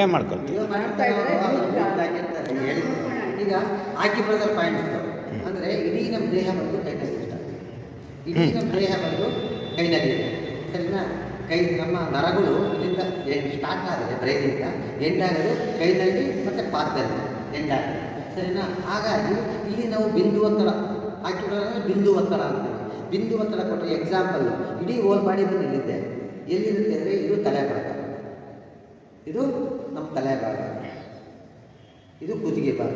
ಏನ್ ಮಾಡ್ಕೊಳ್ತೀವಿ. ಈಗ ಆಕ್ಯುಪೇಷನ್ ಪಾಯಿಂಟ್ಸ್ ಅಂದರೆ ಇಡೀ ನಮ್ಮ ದೇಹ ಬಂದು ಕೈನಲ್ಲಿ ಇಷ್ಟ ಇಡೀ ನಮ್ಮ ದೇಹ ಬಂದು ಕೈನಲ್ಲಿ ಇದೆ ಸರಿನಾ? ಕೈ ನಮ್ಮ ನರಗಳು ಇಲ್ಲಿಂದ ಸ್ಟಾರ್ಟ್ ಆದರೆ ಬ್ರೈನಿಂದ ಎಂಡಾಗೋದು ಕೈನಲ್ಲಿ ಮತ್ತು ಪಾದದಲ್ಲಿ ಎಂಡಾಗೋದು. ಸರಿನಾ? ಹಾಗಾಗಿ ಇಲ್ಲಿ ನಾವು ಬಿಂದು ಒತ್ತಡ. ಆಕ್ಯುಪೇಷನ್ ಬಿಂದು ಒತ್ತಡ ಅಂತೀವಿ ಬಿಂದು ಒತ್ತಡ ಕೊಟ್ಟರೆ ಎಕ್ಸಾಂಪಲ್ ಇಡೀ ಓಲ್ ಬಾಡಿ ಬಂದು ಇಲ್ಲಿದೆ. ಎಲ್ಲಿರುತ್ತೆ ಅಂದರೆ ಇದು ತಲೆ ಭಾಗ ಇದು ನಮ್ಮ ತಲೆ ಭಾಗ ಇದು ಕುತ್ತಿಗೆ ಭಾಗ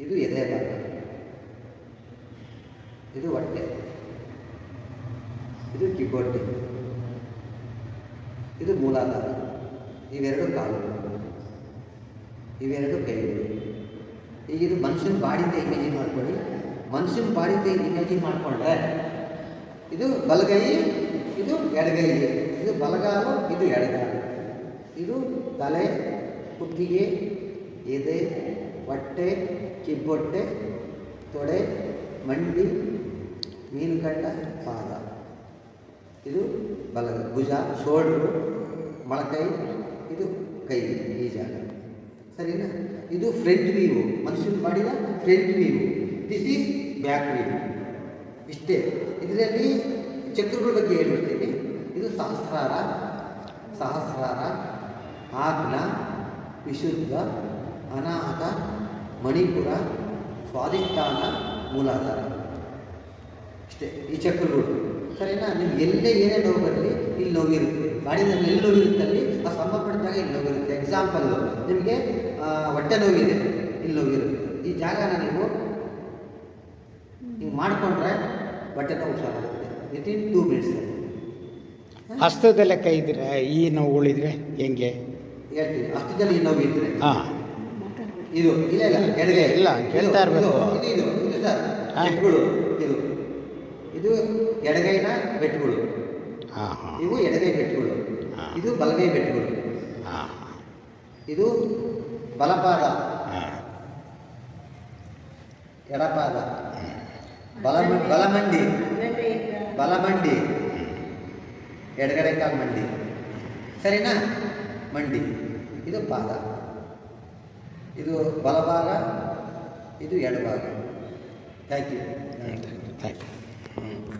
ಇದು ಎದೆ ಭಾಗ ಇದು ಹೊಟ್ಟೆ. ಇದು ಕಿಬ್ಬೊಟ್ಟೆ. ಇದು ಮೂಲಾಧಾರ. ಇವೆರಡು ಕಾಲು. ಇವೆರಡು ಕೈಗಳು. ಈಗ ಇದು ಮನುಷ್ಯನ ಬಾಡಿಂದ ಇಮೇಜಿನ್ ಮಾಡ್ಕೊಳ್ಳಿ. ಮನುಷ್ಯನ ಬಾಡಿಂದ ಇಮೇಜಿನ್ ಮಾಡಿಕೊಂಡ್ರೆ ಇದು ಬಲಗೈ, ಇದು ಎಡಗೈ. ಇದು ಬಲಗಾಲು, ಇದು ಎಡಗಾಲು. ತಲೆ, ಕುತ್ತಿಗೆ, ಎದೆ, ಹೊಟ್ಟೆ, ಕಿಬ್ಬೊಟ್ಟೆ, ತೊಡೆ, ಮಂಡಿ ಮೀನುಗಂಡ ಪಾದ. ಇದು ಬಲದ ಭುಜ, ಶೋಲ್ಡ್ರು, ಮೊಳಕೈ, ಇದು ಕೈ, ಈ ಜಾಗ. ಸರಿನಾ? ಇದು ಫ್ರಂಟ್ ವ್ಯೂ. ಮನುಷ್ಯನ ಮಾಡಿದ front view. This is back view ಇಷ್ಟೇ. ಇದರಲ್ಲಿ ಚಕ್ರಗಳ ಬಗ್ಗೆ ಹೇಳ್ಬಿಡ್ತೀನಿ. ಇದು ಸಹಸ್ರಾರ ಸಹಸ್ರಾರ ಆಗ್ನ ವಿಶುದ್ಧ, ಅನಾಹತ, ಮಣಿಪುರ, ಸ್ವಾಧಿಷ್ಠಾನ, ಮೂಲಾಧಾರ. ಇಷ್ಟೇ, ಈ ಚಕ್ರಗಳು. ಸರಿನಾ? ನಿಮ್ಗೆ ಎಲ್ಲೇ ಏನೇ ನೋವು ಬರಲಿ ಇಲ್ಲಿ ನೋವಿರುತ್ತೆ. ಗಾಡಿನಲ್ಲಿ ಎಲ್ಲಿ ನೋವಿರುತ್ತೆ ಅಲ್ಲಿ? ಆ ಸಂಬಂಧಪಟ್ಟಾಗ ಇಲ್ಲಿ ನೋವಿರುತ್ತೆ. ಎಕ್ಸಾಂಪಲ್ಲು ನಿಮಗೆ ಹೊಟ್ಟೆ ನೋವಿದೆ. ಇಲ್ಲಿ ನೋವಿರುತ್ತೆ. ಈ ಜಾಗನ ನೀವು ನೀವು ಮಾಡಿಕೊಂಡ್ರೆ ಹೊಟ್ಟೆ ನೋವು ಹುಷಾರಾಗುತ್ತೆ ವಿತಿನ್ ಟೂ ಮಿನಿಟ್ಸ್ ಹಸ್ತದಲ್ಲೇ ಕೈ ಇದ್ರೆ ಈ ನೋವುಗಳಿದ್ರೆ ಹೆಂಗೆ? ಹೇಳ್ತೀನಿ. ಅಷ್ಟದಲ್ಲಿ ನೋವು ಇದ್ದರೆ ಹಾಂ. ಇದು ಇಲ್ಲ ಇಲ್ಲ ಎಡಗೆ ಇಲ್ಲ, ಕೇಳ್ತಾ ಇದು, ಇದು ಇದು ಇದು ಸರ್. ಬೆಟ್ಗಳು ಇದು. ಇದು ಎಡಗೈನ ಬೆಟ್ಗಳು ಹಾಂ ಹಾಂ. ಇವು ಎಡಗೈ ಬೆಟ್ಗಳು. ಇದು ಬಲಗೈ ಬೆಟ್ಗಳು ಹಾಂ ಇದು ಬಲಪಾದ. ಎಡಪಾದ. ಬಲ ಬಲಮಂಡಿ. ಬಲಮಂಡಿ. ಎಡಗಡೆ ಕಾಲು ಮಂಡಿ ಸರಿನಾ? ಮಂಡಿ. ಇದು ಪಾದ. ಇದು ಬಲಭಾಗ ಇದು ಎಡಭಾಗ. Thank you thank you